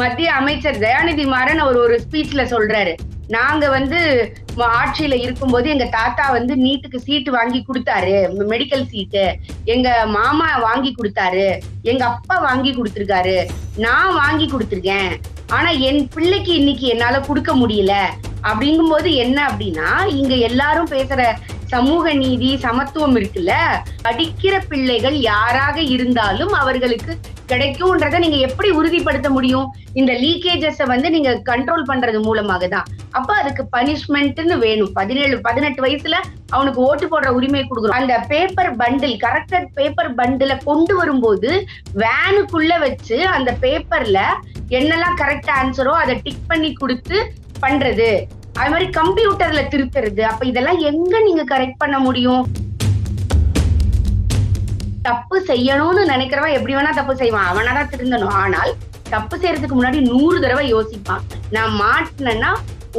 மத்திய அமைச்சர் தயாநிதி மாறன் அவர் ஒரு ஸ்பீச்ல சொல்றாரு. நாங்க வந்து ஆட்சியில இருக்கும்போது எங்க தாத்தா வந்து நீட்டுக்கு சீட்டு வாங்கி கொடுத்தாரு. மெடிக்கல் சீட்டு எங்க மாமா வாங்கி கொடுத்தாரு. எங்க அப்பா வாங்கி கொடுத்துருக்காரு. நான் வாங்கி கொடுத்துருக்கேன். ஆனா என் பிள்ளைக்கு இன்னைக்கு என்னால கொடுக்க முடியல. அப்படிங்கும்போது என்ன அப்படின்னா இங்க எல்லாரும் பேசுற சமூக நீதி சமத்துவம் இருக்குல்ல? படிக்கிற பிள்ளைகள் யாராக இருந்தாலும் அவர்களுக்கு கிடைக்கும்ன்றத நீங்க எப்படி உறுதிப்படுத்த முடியும்? இந்த லீக்கேஜஸ வந்து நீங்க கண்ட்ரோல் பண்றது மூலமாக தான். அப்ப அதுக்கு பனிஷ்மெண்ட்னு வேணும். பதினேழு பதினெட்டு வயசுல அவனுக்கு ஓட்டு போடுற உரிமை கொடுக்குறோம். அந்த பேப்பர் பண்டில் கரெக்டட் பேப்பர் பண்டில கொண்டு வரும்போது வேனுக்குள்ள வச்சு அந்த பேப்பர்ல என்னெல்லாம் கரெக்ட் ஆன்சரோ அதை டிக் பண்ணி கொடுத்து பண்றது. அது மாதிரி கம்ப்யூட்டர்ல திருத்துறது. அப்ப இதெல்லாம் எங்க நீங்க கரெக்ட் பண்ண முடியும்? தப்பு செய்யணும்னு நினைக்கிறவன் எப்படி வேணா தப்பு செய்வான். அவனாதான் திருந்தணும். ஆனால் தப்பு செய்யறதுக்கு முன்னாடி நூறு தடவை யோசிப்பான். நான் மாட்டினேன்னா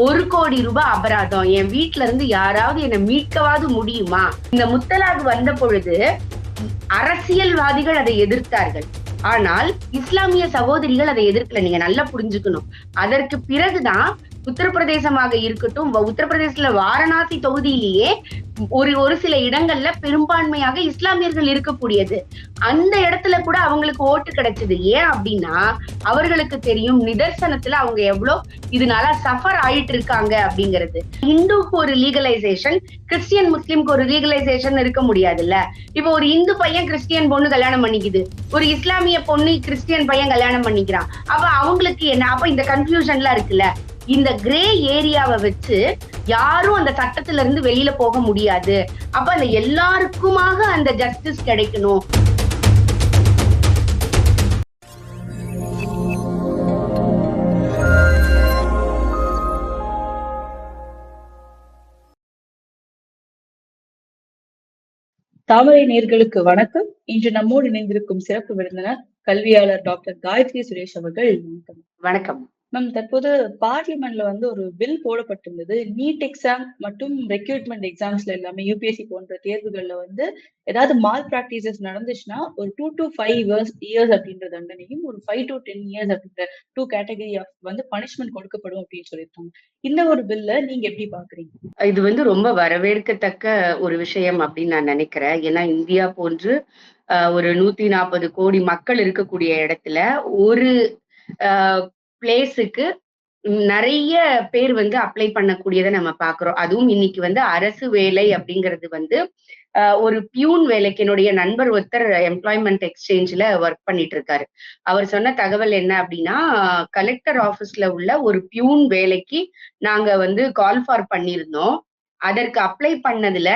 ஒரு கோடி ரூபாய் அபராதம். என் வீட்டுல இருந்து யாராவது என்னை மீட்கவாது முடியுமா? இந்த முத்தலாக் வந்த பொழுது அரசியல்வாதிகள் அதை எதிர்த்தார்கள். ஆனால் இஸ்லாமிய சகோதரிகள் அதை எதிர்க்கல. நீங்க நல்லா புரிஞ்சுக்கணும். அதற்கு பிறகுதான் உத்தரப்பிரதேசமாக இருக்கட்டும் உத்தரப்பிரதேசத்துல வாரணாசி தொகுதியிலேயே ஒரு ஒரு சில இடங்கள்ல பெரும்பான்மையாக இஸ்லாமியர்கள் இருக்கக்கூடியது. அந்த இடத்துல கூட அவங்களுக்கு ஓட்டு கிடைச்சது. ஏன் அப்படின்னா அவர்களுக்கு தெரியும் நிதர்சனத்துல அவங்க எவ்வளவு இதனால சஃபர் ஆயிட்டு இருக்காங்க அப்படிங்கிறது. இந்துக்கு ஒரு லீகலைசேஷன் கிறிஸ்டியன் முஸ்லிம்க்கு ஒரு லீகலைசேஷன் இருக்க முடியாதுல்ல. இப்போ ஒரு இந்து பையன் கிறிஸ்டியன் பொண்ணு கல்யாணம் பண்ணிக்குது. ஒரு இஸ்லாமிய பொண்ணு கிறிஸ்டியன் பையன் கல்யாணம் பண்ணிக்கிறான். அப்ப அவங்களுக்கு என்ன? அப்ப இந்த கன்ஃபியூஷன்லாம் இருக்குல்ல. இந்த கிரே ஏரியாவை வச்சு யாரும் அந்த சட்டத்துல இருந்து வெளியில போக முடியாது. அப்ப அந்த எல்லாருக்குமாக அந்த ஜஸ்டிஸ் கிடைக்கணும். தாமரை நேர்களுக்கு வணக்கம். இன்று நம்மோடு இணைந்திருக்கும் சிறப்பு விருந்தினர் கல்வியாளர் டாக்டர் காயத்ரி சுரேஷ் அவர்கள். வணக்கம். வணக்கம். மேம் தற்போது பார்லிமெண்ட்ல வந்து ஒரு பில் போடப்பட்டிருந்தது. நீட் எக்ஸாம் மற்றும் ரெக்ரூட்மெண்ட் எக்ஸாம்ஸ்ல எல்லாமே யூபிஎஸ்சி போன்ற தேர்வுகள்ல வந்து ஏதாவது மால் பிராக்டிசஸ் நடந்துச்சுன்னா ஒரு two to five years years அப்படின்ற தண்டனையும் ஒரு ஃபைவ் டு டென் இயர்ஸ் அப்படின்ற டூ கேட்டகரி ஆஃப் வந்து பனிஷ்மெண்ட் கொடுக்கப்படும் அப்படின்னு சொல்லியிருக்காங்க. இந்த ஒரு பில்ல நீங்க எப்படி பாக்குறீங்க இது வந்து ரொம்ப வரவேற்கத்தக்க ஒரு விஷயம் அப்படின்னு நான் நினைக்கிறேன். ஏன்னா இந்தியா போன்று ஒரு நூத்தி நாற்பது கோடி மக்கள் இருக்கக்கூடிய இடத்துல ஒரு பிளேஸுக்கு நிறைய பேர் வந்து அப்ளை பண்ணக்கூடியதை நம்ம பாக்குறோம் அதுவும் இன்னைக்கு வந்து அரசு வேலை அப்படிங்கிறது வந்து ஒரு பியூன் வேலைக்கு என்னுடைய நண்பர் ஒருத்தர் எம்ப்ளாய்மெண்ட் எக்ஸ்சேஞ்ச்ல ஒர்க் பண்ணிட்டு இருக்காரு. அவர் சொன்ன தகவல் என்ன அப்படின்னா கலெக்டர் ஆபீஸ்ல உள்ள ஒரு பியூன் வேலைக்கு நாங்க வந்து கால் ஃபார் பண்ணியிருந்தோம். அதற்கு அப்ளை பண்ணதுல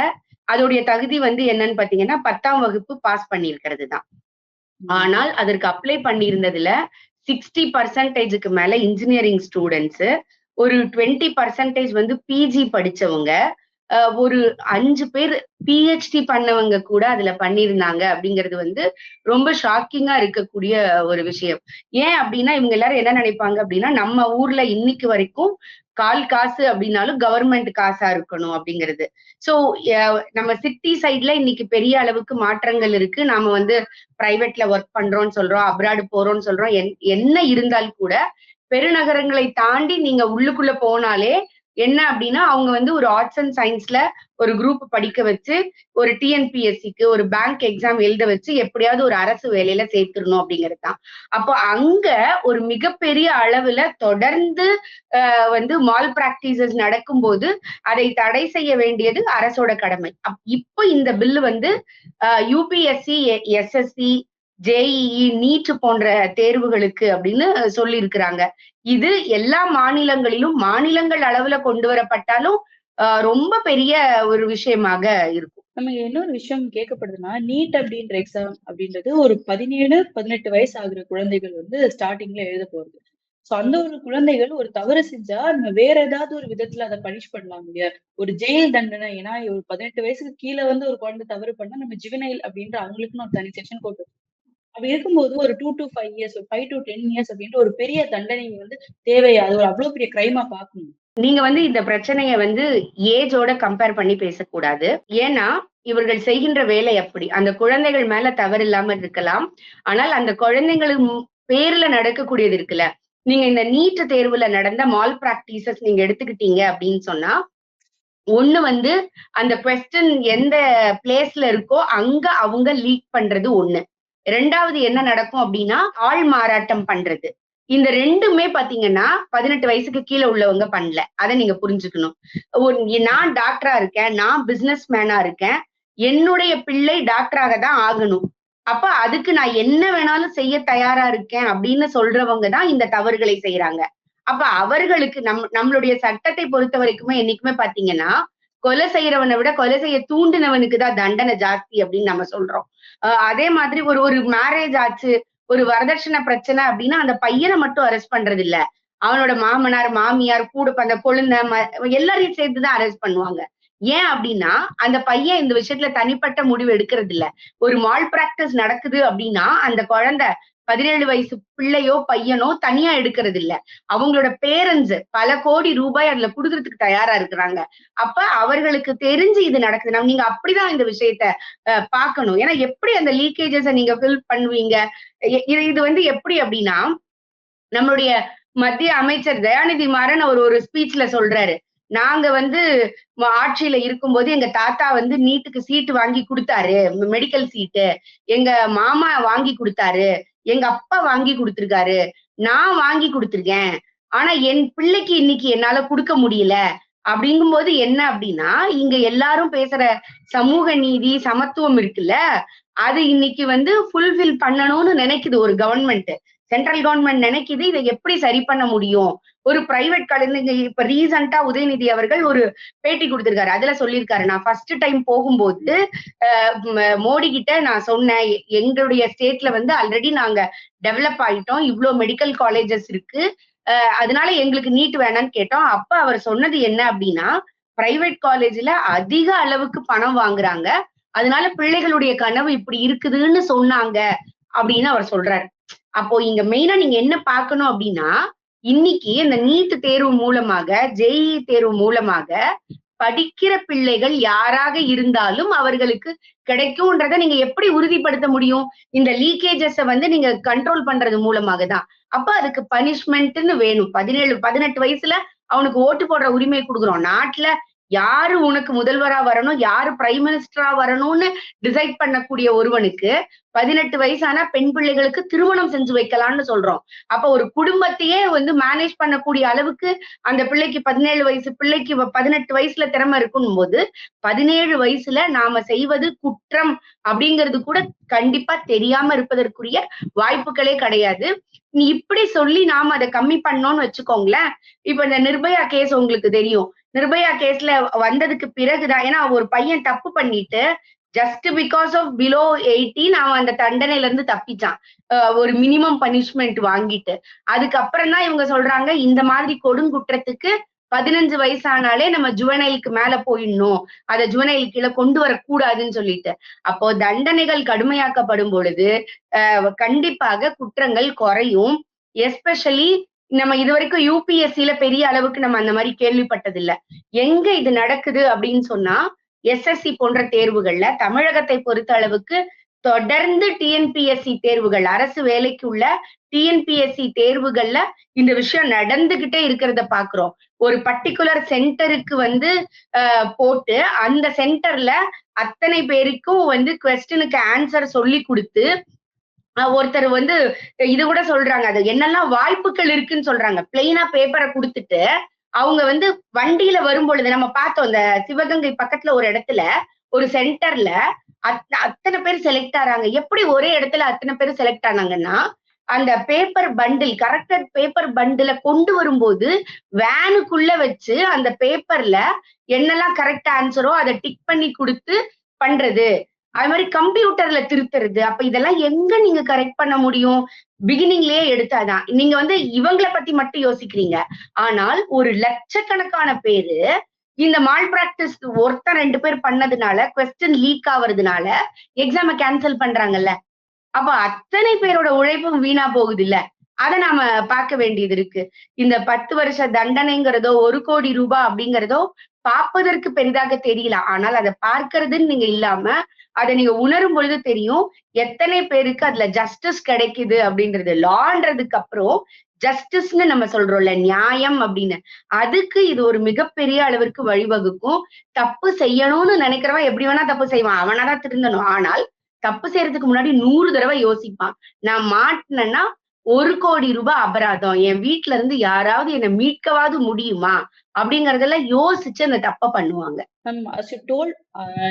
அதோடைய தகுதி வந்து என்னன்னு பாத்தீங்கன்னா பத்தாம் வகுப்பு பாஸ் பண்ணியிருக்கிறது தான் ஆனால் அதற்கு அப்ளை பண்ணியிருந்ததுல சிக்ஸ்டி பர்சன்டேஜுக்கு மேல இன்ஜினியரிங் ஸ்டூடெண்ட்ஸ் ஒரு டுவெண்ட்டி பர்சன்டேஜ் வந்து பிஜி படிச்சவங்க ஒரு அஞ்சு பேர் பிஹெச்டி பண்ணவங்க கூட அதுல பண்ணியிருந்தாங்க அப்படிங்கிறது வந்து ரொம்ப ஷாக்கிங்கா இருக்கக்கூடிய ஒரு விஷயம். ஏன் அப்படின்னா இவங்க எல்லாரும் என்ன நினைப்பாங்க அப்படின்னா நம்ம ஊர்ல இன்னைக்கு வரைக்கும் கால் காசு அப்படின்னாலும் கவர்மெண்ட் காசா இருக்கணும் அப்படிங்கிறது. சோ நம்ம சிட்டி சைட்ல இன்னைக்கு பெரிய அளவுக்கு மாற்றங்கள் இருக்கு. நாம வந்து பிரைவேட்ல ஒர்க் பண்றோம்னு சொல்றோம் அப்ராடு போறோம்னு சொல்றோம். என்- என்ன இருந்தால் கூட பெருநகரங்களை தாண்டி நீங்க உள்ளுக்குள்ள போனாலே என்ன அப்படின்னா அவங்க வந்து ஒரு ஆர்ட்ஸ் அண்ட் சயின்ஸ்ல ஒரு குரூப் படிக்க வச்சு ஒரு டிஎன்பிஎஸ்சிக்கு ஒரு பேங்க் எக்ஸாம் எழுத வச்சு எப்படியாவது ஒரு அரசு வேலையில சேர்த்துடணும் அப்படிங்கிறது தான். அப்போ அங்க ஒரு மிகப்பெரிய அளவுல தொடர்ந்து வந்து மால் பிராக்டிசஸ் நடக்கும்போது அதை தடை செய்ய வேண்டியது அரசோட கடமை. இப்போ இந்த பில் வந்து யூபிஎஸ்சி எஸ்எஸ்சி ஜேஇஇ நீட் போன்ற தேர்வுகளுக்கு அப்படின்னு சொல்லி இருக்கிறாங்க இது எல்லா மாநிலங்களிலும் மாநிலங்கள் அளவுல கொண்டு வரப்பட்டாலும் ஆஹ் ரொம்ப பெரிய ஒரு விஷயமாக இருக்கும். நம்ம இன்னொரு விஷயம் கேட்கப்படுதுன்னா நீட் அப்படின்ற எக்ஸாம் அப்படின்றது ஒரு பதினேழு பதினெட்டு வயசு ஆகுற குழந்தைகள் வந்து ஸ்டார்டிங்ல எழுத போறது. ஸோ அந்த ஒரு குழந்தைகள் ஒரு தவறு செஞ்சா நம்ம வேற ஏதாவது ஒரு விதத்துல அதை பனிஷ் பண்ணலாம் இல்லையா? ஒரு ஜெயில் தண்டனை ஏன்னா ஒரு பதினெட்டு வயசுக்கு கீழே வந்து ஒரு குழந்தை தவறு பண்ணா நம்ம ஜுவனைல் அப்படின்ற அவங்களுக்குன்னு ஒரு தனி செக்ஷன் போட்டு அப்படி இருக்கும்போது ஒரு டூ டு ஃபைவ் இயர்ஸ் ஒரு ஃபைவ் டு டென் இயர்ஸ் அப்படின்ட்டு ஒரு பெரிய தண்டனை வந்து தேவையா? அது ஒரு அவ்வளவு பெரிய கிரைமா பார்க்கணும். நீங்க வந்து இந்த பிரச்சனைய வந்து ஏஜோட கம்பேர் பண்ணி பேசக்கூடாது. ஏன்னா இவர்கள் செய்கின்ற வேலை அப்படி. அந்த குழந்தைகள் மேல தவறு இல்லாம இருக்கலாம். ஆனால் அந்த குழந்தைங்களுக்கு பேர்ல நடக்கக்கூடியது இருக்குல்ல. நீங்க இந்த நீட் தேர்வுல நடந்த மால் பிராக்டிசஸ் நீங்க எடுத்துக்கிட்டீங்க அப்படின்னு சொன்னா ஒண்ணு வந்து அந்த கொஸ்டின் எந்த பிளேஸ்ல இருக்கோ அங்க அவங்க லீக் பண்றது ஒண்ணு. ரெண்டாவது என்ன நடக்கும் அப்படின்னா ஆள் மாறாட்டம் பண்றது. இந்த ரெண்டுமே பாத்தீங்கன்னா பதினெட்டு வயசுக்கு கீழே உள்ளவங்க பண்ணல. அதை நீங்க புரிஞ்சுக்கணும். நான் டாக்டரா இருக்கேன் நான் பிசினஸ் மேனா இருக்கேன் என்னுடைய பிள்ளை டாக்டராக தான் ஆகணும். அப்ப அதுக்கு நான் என்ன வேணாலும் செய்ய தயாரா இருக்கேன் அப்படின்னு சொல்றவங்க தான் இந்த தவறுகளை செய்யறாங்க அப்ப அவர்களுக்கு நம் நம்மளுடைய சட்டத்தை பொறுத்த வரைக்குமே என்னைக்குமே பாத்தீங்கன்னா கொலை செய்யறவனை விட கொலை செய்ய தூண்டினவனுக்கு தான் தண்டனை ஜாஸ்தி அப்படின்னு நம்ம சொல்றோம். அதே மாதிரி ஒரு ஒரு மேரேஜ் ஆச்சு ஒரு வரதட்சணை பிரச்சனை அப்படின்னா அந்த பையனை மட்டும் அரெஸ்ட் பண்றது இல்ல அவனோட மாமனார் மாமியார் கூட அந்த கொழுந்த எல்லாரையும் சேர்த்துதான் அரெஸ்ட் பண்ணுவாங்க. ஏன் அப்படின்னா அந்த பையன் இந்த விஷயத்துல தனிப்பட்ட முடிவு எடுக்கிறது இல்ல ஒரு மால் பிராக்டிஸ் நடக்குது அப்படின்னா அந்த குழந்தை பதினேழு வயசு பிள்ளையோ பையனோ தனியா எடுக்கிறது இல்ல அவங்களோட பேரண்ட்ஸ் பல கோடி ரூபாய் அதுல குடுக்கறதுக்கு தயாரா இருக்கிறாங்க. அப்ப அவர்களுக்கு தெரிஞ்சு இது நடக்குது. நம்ம நீங்க அப்படிதான் இந்த விஷயத்த அஹ், பார்க்கணும் ஏன்னா எப்படி அந்த லீக்கேஜஸ நீங்க ஃபில் பண்ணுவீங்க? இது இது வந்து எப்படி அப்படின்னா நம்மளுடைய மத்திய அமைச்சர் தயாநிதி மாறன் அவர் ஒரு ஸ்பீச்ல சொல்றாரு. நாங்க வந்து ஆட்சியில இருக்கும்போது எங்க தாத்தா வந்து நீட்டுக்கு சீட்டு வாங்கி கொடுத்தாரு. Medical seat. எங்க மாமா வாங்கி கொடுத்தாரு. எங்க அப்பா வாங்கி கொடுத்துருக்காரு. நான் வாங்கி கொடுத்துருக்கேன். ஆனா என் பிள்ளைக்கு இன்னைக்கு என்னால கொடுக்க முடியல. அப்படிங்கும்போது என்ன அப்படின்னா இங்க எல்லாரும் பேசுற சமூக நீதி சமத்துவம் இருக்குல்ல அது இன்னைக்கு வந்து ஃபுல்ஃபில் பண்ணணும்னு நினைக்குது ஒரு கவர்மெண்ட் சென்ட்ரல் கவர்மெண்ட் நினைக்குது இதை எப்படி சரி பண்ண முடியும்? ஒரு பிரைவேட் காலேஜ்ல இப்ப ரீசெண்டா உதயநிதி அவர்கள் ஒரு பேட்டி கொடுத்திருக்காரு. அதுல சொல்லியிருக்காரு. நான் ஃபர்ஸ்ட் டைம் போகும்போது மோடி கிட்ட நான் சொன்னேன். எங்களுடைய ஸ்டேட்ல வந்து ஆல்ரெடி நாங்க டெவலப் ஆயிட்டோம். இவ்வளோ மெடிக்கல் காலேஜஸ் இருக்கு. அதனால எங்களுக்கு நீட் வேணாம்னு கேட்டோம். அப்ப அவர் சொன்னது என்ன அப்படின்னா பிரைவேட் காலேஜ்ல அதிக அளவுக்கு பணம் வாங்குறாங்க. அதனால பிள்ளைகளுடைய கனவு இப்படி இருக்குதுன்னு சொன்னாங்க அப்படின்னு அவர் சொல்றாரு. அப்போ இங்க மெயினா நீங்க என்ன பார்க்கணும் அப்படின்னா இன்னைக்கு இந்த நீட் தேர்வு மூலமாக ஜேஇ தேர்வு மூலமாக படிக்கிற பிள்ளைகள் யாராக இருந்தாலும் அவர்களுக்கு கிடைக்கும்ன்றத நீங்க எப்படி உறுதிப்படுத்த முடியும்? இந்த லீக்கேஜஸ வந்து நீங்க கண்ட்ரோல் பண்றது மூலமாக தான். அப்ப அதுக்கு பனிஷ்மெண்ட்னு வேணும். பதினேழு பதினெட்டு வயசுல அவனுக்கு ஓட்டு போடுற உரிமை கொடுக்குறோம். நாட்டுல யாரு உனக்கு முதல்வரா வரணும்? யாரு பிரைம் மினிஸ்டரா வரணும்னு டிசைட் பண்ணக்கூடிய ஒருவனுக்கு பதினெட்டு வயசான பெண் பிள்ளைகளுக்கு திருமணம் செஞ்சு வைக்கலாம்னு சொல்றோம். அப்ப ஒரு குடும்பத்தையே வந்து மேனேஜ் பண்ணக்கூடிய அளவுக்கு அந்த பிள்ளைக்கு பதினேழு வயசு பிள்ளைக்கு பதினெட்டு வயசுல திறமை இருக்கும் போது பதினேழு வயசுல நாம செய்வது குற்றம் அப்படிங்கிறது கூட கண்டிப்பா தெரியாம இருப்பதற்குரிய வாய்ப்புகளே கிடையாது. நீ இப்படி சொல்லி நாம அதை கம்மி பண்ணோம்னு வச்சுக்கோங்களேன். இப்ப இந்த நிர்பயா கேஸ் உங்களுக்கு தெரியும். நிர்பயா கேஸ்ல வந்ததுக்கு பிறகுதான் ஏன்னா ஒரு பையன் தப்பு பண்ணிட்டு just because of below eighteen அவன் அந்த தண்டனையில இருந்து தப்பிச்சான். அஹ் ஒரு மினிமம் பனிஷ்மெண்ட் வாங்கிட்டு. அதுக்கப்புறம் தான் இவங்க சொல்றாங்க இந்த மாதிரி கொடுங்குற்றத்துக்கு பதினஞ்சு வயசானாலே நம்ம ஜுவனைலுக்கு மேல போயிடணும். அதை ஜுவனைல் கீழே கொண்டு வரக்கூடாதுன்னு சொல்லிட்டு. அப்போ தண்டனைகள் கடுமையாக்கப்படும் பொழுது கண்டிப்பாக குற்றங்கள் குறையும். எஸ்பெஷலி நம்ம இதுவரைக்கும் யூபிஎஸ்சில பெரிய அளவுக்கு நம்ம அந்த மாதிரி கேள்விப்பட்டது இல்ல எங்க இது நடக்குது அப்படின்னு சொன்னா எஸ்எஸ்சி போன்ற தேர்வுகள்ல தமிழகத்தை பொறுத்த அளவுக்கு தொடர்ந்து டிஎன்பிஎஸ்சி தேர்வுகள் அரசு வேலைக்கு உள்ள டிஎன்பிஎஸ்சி தேர்வுகள்ல இந்த விஷயம் நடந்துகிட்டே இருக்கிறத பாக்குறோம். ஒரு பர்டிகுலர் சென்டருக்கு வந்து போட்டு அந்த சென்டர்ல அத்தனை பேருக்கும் வந்து கொஸ்டினுக்கு ஆன்சர் சொல்லி கொடுத்து ஒருத்தர் வந்து இது கூட சொல்றாங்க. அது என்னெல்லாம் வாய்ப்புகள் இருக்குன்னு சொல்றாங்க. பிளெயினா பேப்பரை கொடுத்துட்டு அவங்க வந்து வண்டியில வரும் பொழுது நம்ம பார்த்தோம் இந்த சிவகங்கை பக்கத்துல ஒரு இடத்துல ஒரு சென்டர்ல அத்தனை பேர் செலக்ட் ஆறாங்க. எப்படி ஒரே இடத்துல அத்தனை பேர் செலக்ட் ஆனாங்கன்னா அந்த பேப்பர் பண்டில் கரெக்டட் பேப்பர் பண்டில கொண்டு வரும்போது வேனுக்குள்ள வச்சு அந்த பேப்பர்ல என்னெல்லாம் கரெக்ட் ஆன்சரோ அதை டிக் பண்ணி கொடுத்து பண்றது. அது மாதிரி கம்ப்யூட்டர்ல திருத்துறது. அப்ப இதெல்லாம் எங்க நீங்க கரெக்ட் பண்ண முடியும்? பிகினிங்லயே எடுத்தாதான். நீங்க வந்து இவங்களை பத்தி மட்டும் யோசிக்கிறீங்க. ஆனால் ஒரு லட்சக்கணக்கான பேரு இந்த மால் பிராக்டிஸ் ஒருத்தன் ரெண்டு பேர் பண்ணதுனால கொஸ்டின் லீக் ஆவறதுனால எக்ஸாம கேன்சல் பண்றாங்கல்ல. அப்ப அத்தனை பேரோட உழைப்பும் வீணா போகுது இல்ல அதை நாம பார்க்க வேண்டியது இருக்கு. இந்த பத்து வருஷ தண்டனைங்கிறதோ ஒரு கோடி ரூபாய் அப்படிங்கிறதோ பார்ப்பதற்கு பெரிதாக தெரியல. ஆனால் அதை பார்க்கறதுன்னு நீங்க இல்லாம அதை நீங்க உணரும் பொழுது தெரியும் எத்தனை பேருக்கு அதுல ஜஸ்டிஸ் கிடைக்குது அப்படின்றது. லான்றதுக்கு அப்புறம் ஜஸ்டிஸ்னு நம்ம சொல்றோம்ல நியாயம் அப்படின்னு. அதுக்கு இது ஒரு மிகப்பெரிய அளவிற்கு வழிவகுக்கும். தப்பு செய்யணும்னு நினைக்கிறவன் எப்படி வேணா தப்பு செய்வான். அவனாதான் திருந்தணும். ஆனால் தப்பு செய்யறதுக்கு முன்னாடி நூறு தடவை யோசிப்பான். நான் மாட்டினேன்னா ஒரு கோடி ரூபாய் அபராதம். என் வீட்ல இருந்து யாராவது என்னை மீட்கவாது முடியுமா? அப்படிங்கறதெல்லாம் யோசிச்சு அந்த தப்ப பண்ணுவாங்க. மேம் அஸ் டோல்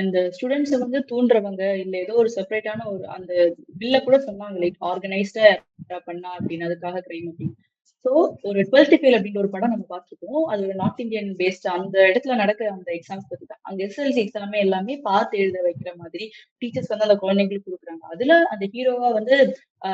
இந்த ஸ்டூடெண்ட்ஸ் வந்து தூண்டுறவங்க இல்ல ஏதோ ஒரு செப்பரேட்டான ஒரு அந்த பில்ல கூட சொன்னாங்க லைக் ஆர்கனைஸ்டா பண்ணா அப்படின்னு அதுக்காக கிரைம் அப்படின்னு. சோ ஒரு டுவெல்த் ஃபெயில் அப்படின்ற ஒரு படம் நம்ம பார்த்துருக்கோம். அது ஒரு நார்த் இந்தியன் பேஸ்ட் அந்த இடத்துல நடக்கிற அந்த எக்ஸாம்ஸ் பத்தி தான். அங்க எஸ்எல்சி எக்ஸாமே எல்லாமே பார்த்து எழுத வைக்கிற மாதிரி டீச்சர்ஸ் வந்து அந்த குழந்தைங்களுக்கு கொடுக்குறாங்க. அதுல அந்த ஹீரோவா வந்து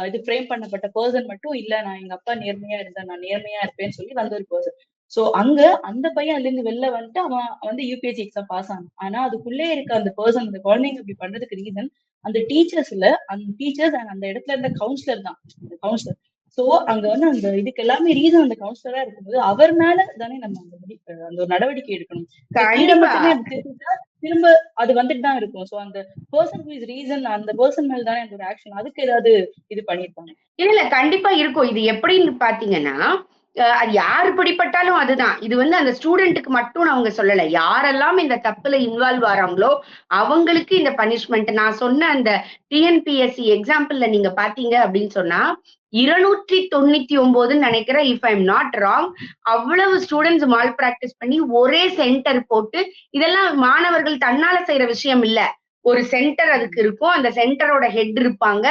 இது ஃப்ரேம் பண்ணப்பட்ட பர்சன் மட்டும் இல்ல நான் எங்க அப்பா நேர்மையா இருந்தேன் நான் நேர்மையா இருப்பேன்னு சொல்லி வந்த ஒரு பர்சன் சோ அங்க அந்த பையன் அதுல இருந்து வெளில வந்துட்டு அவன் வந்து யூபிஎஸ்சி எக்ஸாம் பாஸ் ஆனான். ஆனா அதுக்குள்ளே இருக்க அந்த பர்சன் அந்த குழந்தைங்க அப்படி பண்றதுக்கு ரீசன் அந்த டீச்சர்ஸ்ல அந்த டீச்சர்ஸ் அண்ட் அந்த இடத்துல இருந்த கவுன்சிலர் தான். அந்த கவுன்சிலர் சோ அங்க வந்து அந்த இதுக்கு எல்லாமே ரீசன் அந்த கவுன்சிலரா இருக்கும்போது அவர் மேல தானே நம்ம அந்த அந்த ஒரு நடவடிக்கை எடுக்கணும். திரும்ப அது வந்துட்டு தான் இருக்கும். சோ அந்த பர்சன் இஸ் ரீசன் அந்த பர்சன் மேல தானே அந்த ஒரு ஆக்ஷன் அதுக்கு ஏதாவது இது பண்ணிருப்பாங்க. இல்ல இல்ல கண்டிப்பா இருக்கும். இது எப்படின்னு பாத்தீங்கன்னா அது யாரு பிடிப்பட்டாலும் அதுதான். இது வந்து அந்த ஸ்டூடெண்ட்டுக்கு மட்டும் அவங்க சொல்லல. யாரெல்லாம் இந்த தப்புல இன்வால்வ் ஆறாங்களோ அவங்களுக்கு இந்த பனிஷ்மெண்ட் நான் சொன்ன அந்த டிஎன்பிஎஸ்சி எக்ஸாம்பிள்ல நீங்க பாத்தீங்க அப்படின்னு சொன்னா இருநூற்றி தொண்ணூத்தி ஒன்பதுன்னு நினைக்கிறேன் இஃப் ஐம் நாட் ராங் அவ்வளவு ஸ்டூடெண்ட்ஸ் மால் பிராக்டிஸ் பண்ணி ஒரே சென்டர் போட்டு இதெல்லாம் மாணவர்கள் தன்னால செய்யற விஷயம் இல்லை. ஒரு சென்டர் அதுக்கு இருக்கும். அந்த சென்டரோட ஹெட் இருப்பாங்க.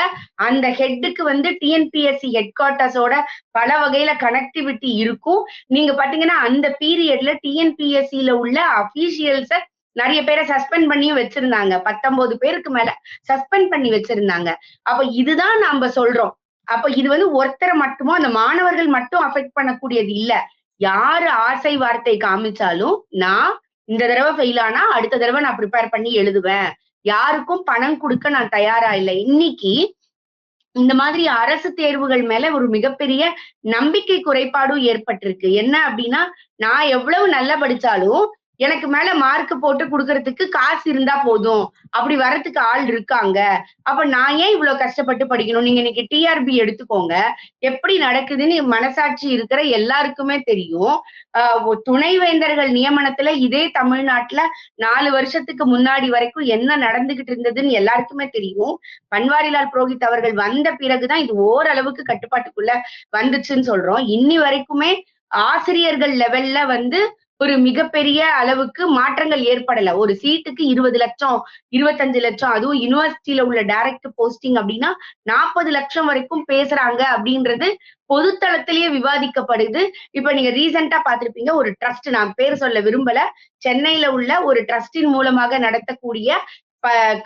அந்த ஹெட்டுக்கு வந்து டிஎன்பிஎஸ்சி ஹெட் குவார்ட்டர்ஸோட பல வகையில கனெக்டிவிட்டி இருக்கும். நீங்க பாத்தீங்கன்னா அந்த பீரியட்ல டிஎன்பிஎஸ்சில உள்ள அபிஷியல்ஸ நிறைய பேரை சஸ்பெண்ட் பண்ணியும் வச்சிருந்தாங்க. பத்தொன்பது பேருக்கு மேல சஸ்பெண்ட் பண்ணி வச்சிருந்தாங்க. அப்ப இதுதான் நாம சொல்றோம். அப்ப இது வந்து ஒருத்தரை மட்டுமோ அந்த மாணவர்கள் மட்டும் அஃபெக்ட் பண்ணக்கூடியது இல்ல. யாரு ஆசை வார்த்தை காமிச்சாலும் நான் இந்த தடவை ஃபெயில் ஆனா அடுத்த தடவை நான் ப்ரிப்பேர் பண்ணி எழுதுவேன். யாருக்கும் பணம் கொடுக்க நான் தயாரா இல்லை. இன்னைக்கு இந்த மாதிரி அரசு தேர்வுகள் மேல ஒரு மிகப்பெரிய நம்பிக்கை குறைபாடும் ஏற்பட்டிருக்கு. என்ன அப்படின்னா நான் எவ்வளவு நல்லா படிச்சாலும் எனக்கு மேல மார்க் போட்டு கொடுக்கறதுக்கு காசு இருந்தா போதும். அப்படி வரத்துக்கு ஆள் இருக்காங்க. அப்ப நான் ஏன் இவ்வளவு கஷ்டப்பட்டு படிக்கணும்? நீங்க இன்னைக்கு டிஆர்பி எடுத்துக்கோங்க. எப்படி நடக்குதுன்னு மனசாட்சி இருக்கிற எல்லாருக்குமே தெரியும். துணைவேந்தர்கள் நியமனத்துல இதே தமிழ்நாட்டுல நாலு வருஷத்துக்கு முன்னாடி வரைக்கும் என்ன நடந்துகிட்டு இருந்ததுன்னு எல்லாருக்குமே தெரியும். பன்வாரிலால் புரோஹித் அவர்கள் வந்த பிறகுதான் இது ஓரளவுக்கு கட்டுப்பாட்டுக்குள்ள வந்துச்சுன்னு சொல்றோம். இன்னி வரைக்குமே ஆசிரியர்கள் லெவல்ல வந்து ஒரு மிகப்பெரிய அளவுக்கு மாற்றங்கள் ஏற்படல. ஒரு சீட்டுக்கு இருபது லட்சம் இருபத்தஞ்சு லட்சம் அதுவும் யுனிவர்சிட்டியில உள்ள டைரக்ட் போஸ்டிங் அப்படின்னா நாற்பது லட்சம் வரைக்கும் பேசுறாங்க அப்படின்றது பொதுத்தளத்திலேயே விவாதிக்கப்படுது. இப்ப நீங்க ரீசெண்டா பார்த்திருப்பீங்க ஒரு ட்ரஸ்ட் நான் பேர் சொல்ல விரும்பல. சென்னையில உள்ள ஒரு ட்ரஸ்டின் மூலமாக நடத்தக்கூடிய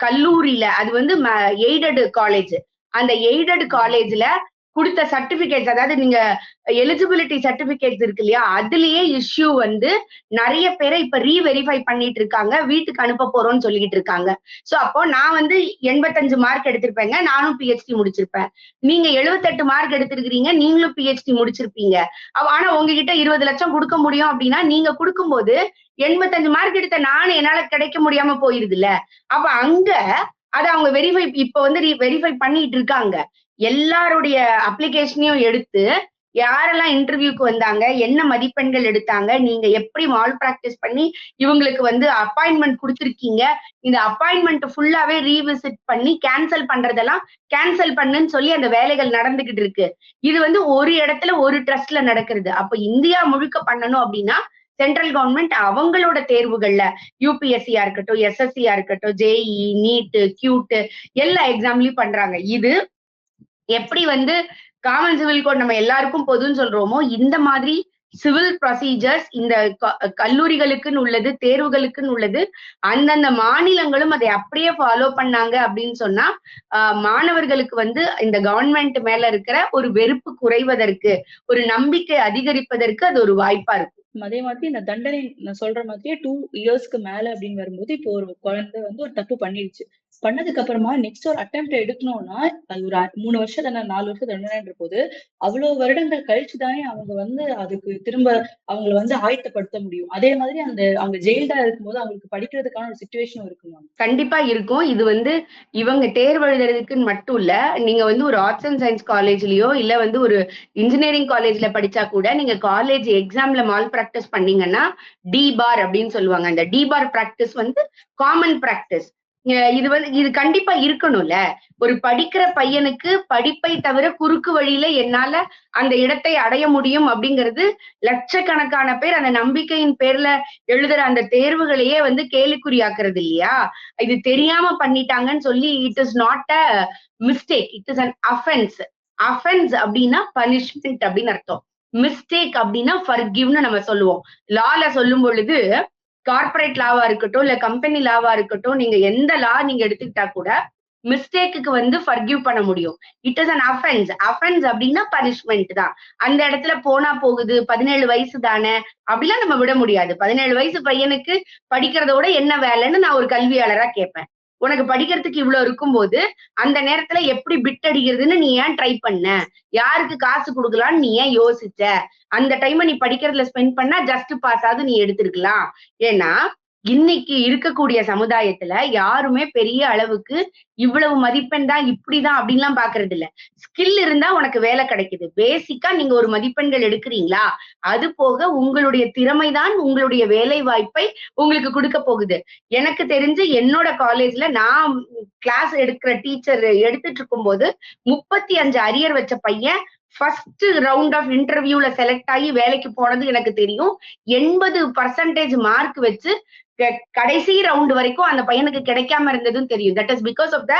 கல்லூரியில அது வந்து எய்டட் காலேஜ் அந்த எய்டட் காலேஜ்ல கொடுத்த சர்டிபிகேட்ஸ் அதாவது நீங்க எலிஜிபிலிட்டி சர்டிபிகேட்ஸ் இருக்கு இல்லையா அதுலயே இஷ்யூ வந்து நிறைய பேரை இப்ப ரீவெரிஃபை பண்ணிட்டு இருக்காங்க வீட்டுக்கு அனுப்ப போறோம்னு சொல்லிட்டு இருக்காங்க. சோ அப்போ நான் வந்து எண்பத்தஞ்சு மார்க் எடுத்திருப்பேங்க நானும் பிஹெச்டி முடிச்சிருப்பேன். நீங்க எழுபத்தெட்டு மார்க் எடுத்திருக்கிறீங்க நீங்களும் பிஹெச்டி முடிச்சிருப்பீங்க. அவ- ஆனா உங்ககிட்ட இருபது லட்சம் கொடுக்க முடியும் அப்படின்னா நீங்க கொடுக்கும்போது எண்பத்தஞ்சு மார்க் எடுத்த நானும் என்னால கிடைக்க முடியாம போயிருதுல்ல. அப்ப அங்க அதை அவங்க வெரிஃபை இப்ப வந்து வெரிஃபை பண்ணிட்டு இருக்காங்க. எல்லாருடைய அப்ளிகேஷனையும் எடுத்து யாரெல்லாம் இன்டர்வியூக்கு வந்தாங்க என்ன மதிப்பெண்கள் எடுத்தாங்க நீங்க எப்படி மால் பிராக்டிஸ் பண்ணி இவங்களுக்கு வந்து அப்பாயின்மெண்ட் கொடுத்துருக்கீங்க இந்த அப்பாயின்மெண்ட் ஃபுல்லாவே ரீவிசிட் பண்ணி கேன்சல் பண்றதெல்லாம் கேன்சல் பண்ணுன்னு சொல்லி அந்த வேலைகள் நடந்துகிட்டு இருக்கு. இது வந்து ஒரு இடத்துல ஒரு ட்ரஸ்ட்ல நடக்கிறது. அப்ப இந்தியா முழுக்க பண்ணணும் அப்படின்னா சென்ட்ரல் கவர்மெண்ட் அவங்களோட தேர்வுகள்ல யூபிஎஸ்சியா இருக்கட்டும் எஸ்எஸ்சியா இருக்கட்டும் ஜேஇ நீட்டு கியூட்டு எல்லா எக்ஸாம்லயும் பண்றாங்க. இது எப்படி வந்து காமன் சிவில் கோட் நம்ம எல்லாருக்கும் பொதுன்னு சொல்றோமோ இந்த மாதிரி சிவில் ப்ரொசீஜர்ஸ் இந்த க- கல்லூரிகளுக்குன்னு உள்ளது தேர்வுகளுக்குன்னு உள்ளது அந்தந்த மாநிலங்களும் அதை அப்படியே ஃபாலோ பண்ணாங்க அப்படின்னு சொன்னா ஆஹ் மாணவர்களுக்கு வந்து இந்த கவர்மெண்ட் மேல இருக்கிற ஒரு வெறுப்பு குறைவதற்கு ஒரு நம்பிக்கை அதிகரிப்பதற்கு அது ஒரு வாய்ப்பா இருக்கும். அதே மாதிரி இந்த தண்டனை நான் சொல்ற மாதிரியே டூ இயர்ஸ்க்கு மேல அப்படின்னு வரும்போது இப்போ ஒரு குழந்தை வந்து ஒரு தப்பு பண்ணிடுச்சு. பண்ணதுக்கு அப்புறமா நெக்ஸ்ட் ஒரு அட்டெம்ப்ட் எடுக்கணும்னா அது ஒரு மூணு வருஷம் தானே நாலு வருஷம் தண்டனைன்ற போது அவ்வளவு வருடங்கள் கழிச்சு தானே அவங்க வந்து அதுக்கு திரும்ப அவங்கள வந்து ஆயத்தப்படுத்த முடியும். அதே மாதிரி அந்த அவங்க ஜெயில்டா இருக்கும்போது அவங்களுக்கு படிக்கிறதுக்கான ஒரு சுச்சுவேஷனும் இருக்கும்? கண்டிப்பா இருக்கும். இது வந்து இவங்க தேர்வு எழுதுறதுக்குன்னு மட்டும் இல்ல நீங்க வந்து ஒரு ஆர்ட்ஸ் அண்ட் சயின்ஸ் காலேஜ்லயோ இல்ல வந்து ஒரு இன்ஜினியரிங் காலேஜ்ல படிச்சா கூட நீங்க காலேஜ் எக்ஸாம்ல மால் பிராக்டிஸ் பண்ணீங்கன்னா டி பார் அப்படின்னு சொல்லுவாங்க. அந்த டி பார் பிராக்டிஸ் வந்து காமன் பிராக்டிஸ் இது வந்து இது கண்டிப்பா இருக்கணும்ல. ஒரு படிக்கிற பையனுக்கு படிப்பை தவிர குறுக்கு வழியில என்னால அந்த இடத்தை அடைய முடியும் அப்படிங்கிறது லட்சக்கணக்கான பேர் அந்த நம்பிக்கையின் பேர்ல எழுதுற அந்த தேர்வுகளையே வந்து கேலிக்குறியாக்குறது இல்லையா? இது தெரியாம பண்ணிட்டாங்கன்னு சொல்லி it is not a mistake it is an offence offence அப்படின்னா பனிஷ்மெண்ட் அப்படின்னு அர்த்தம். மிஸ்டேக் அப்படின்னா ஃபர்கிவ்னு நம்ம சொல்லுவோம். லால சொல்லும் பொழுது கார்ப்பரேட் லாவா இருக்கட்டும் இல்ல கம்பெனி லாவா இருக்கட்டும் நீங்க எந்த லா நீங்க எடுத்துக்கிட்டா கூட மிஸ்டேக்குக்கு வந்து ஃபர்கிவ் பண்ண முடியும். It is an offence offence அப்படின்னா பனிஷ்மெண்ட் தான். அந்த இடத்துல போனா போகுது பதினேழு வயசு தானே அப்படிலாம் நம்ம விட முடியாது. பதினேழு வயசு பையனுக்கு படிக்கிறதோட என்ன வேலைன்னு நான் ஒரு கல்வியாளரா கேட்பேன் உனக்கு படிக்கிறதுக்கு இவ்வளவு இருக்கும்போது அந்த நேரத்துல எப்படி பிட் அடிக்கிறதுன்னு நீ ஏன் ட்ரை பண்ண? யாருக்கு காசு கொடுக்கலாம்னு நீ ஏன் யோசிச்ச? அந்த டைமை நீ படிக்கிறதுல ஸ்பெண்ட் பண்ணா ஜஸ்ட் பாஸ் ஆகுது நீ எடுத்திருக்கலாம். ஏன்னா இன்னைக்கு இருக்கக்கூடிய சமுதாயத்துல யாருமே பெரிய அளவுக்கு இவ்வளவு மதிப்பெண் தான் இப்படிதான் அப்படின்லாம் பாக்குறது இல்ல. ஸ்கில் இருந்தா உனக்கு வேலை கிடைக்குது. பேசிக்கா நீங்க ஒரு மதிப்பெண்கள் எடுக்கிறீங்களா? அது போக உங்களுடைய திறமைதான் உங்களுடைய வேலை வாய்ப்பை உங்களுக்கு கொடுக்க போகுது. எனக்கு தெரிஞ்சு என்னோட காலேஜ்ல நான் கிளாஸ் எடுக்கிற டீச்சர் எடுத்துட்டு இருக்கும்போது முப்பத்தி அஞ்சு அரியர் வச்ச பையன் ஃபர்ஸ்ட் ரவுண்ட் ஆஃப் இன்டர்வியூல செலக்ட் ஆகி வேலைக்கு போனது எனக்கு தெரியும். எண்பது பர்சன்டேஜ் மார்க் வச்சு கடைசி ரவுண்ட் வரைக்கும் அந்த பையனுக்கு கிடைக்காம இருந்ததும் தெரியும். That is because of the